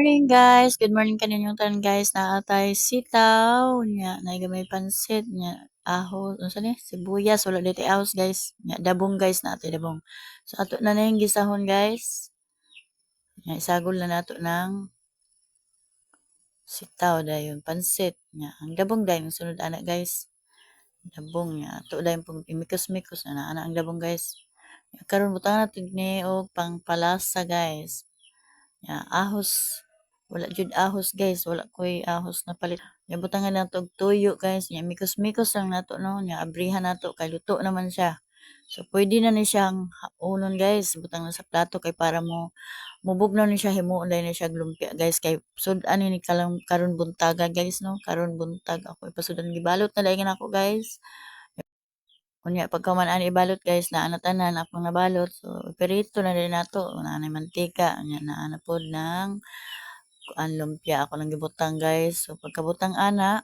morning guys. Good morning kaninyong tanan guys. Naatay sitaw nya nagamay pansit nya ahos unsa ni sibuyas wala dito ahos guys. Nya dabong guys nato dabong. So ato na ning gisahon guys. Nya isagol na nato ng sitaw dayon pansit nya ang dabong dayon sunod ana guys. Dabong nya ato dayon pong imikos-mikos na ana ang dabong guys. Karon butang nato ni og pangpalasa guys. Ya, ahos. Wala jud ahos guys, wala koy ahos na palit. Ya butangan nato og tuyo guys, nya mikos-mikos lang nato no, nya abrihan nato kay luto naman siya. So pwede na ni siyang unon guys, butang na sa plato kay para mo mubugnaw ni siya himuon na siya lumpia guys. Kay sudan ni kalang karon buntaga guys no, karon buntag. Ako ipasudan gibalot na dayon ako guys. Kunya pagka man ani ibalot guys. Na tanan akong nabalot. So iperito na din nato. Na mantika. Nya na pod ng kuan lumpia ako lang gibutang guys. So pagkabutang ana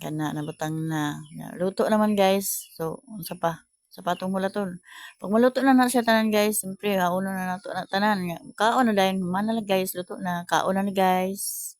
kana nabutang na. Luto naman guys. So unsa pa? Sa patong mulaton pag maluto na na siya tanan guys siyempre haunon na nato na tanan. Kaon na dayon man guys luto na. Kaon na ni guys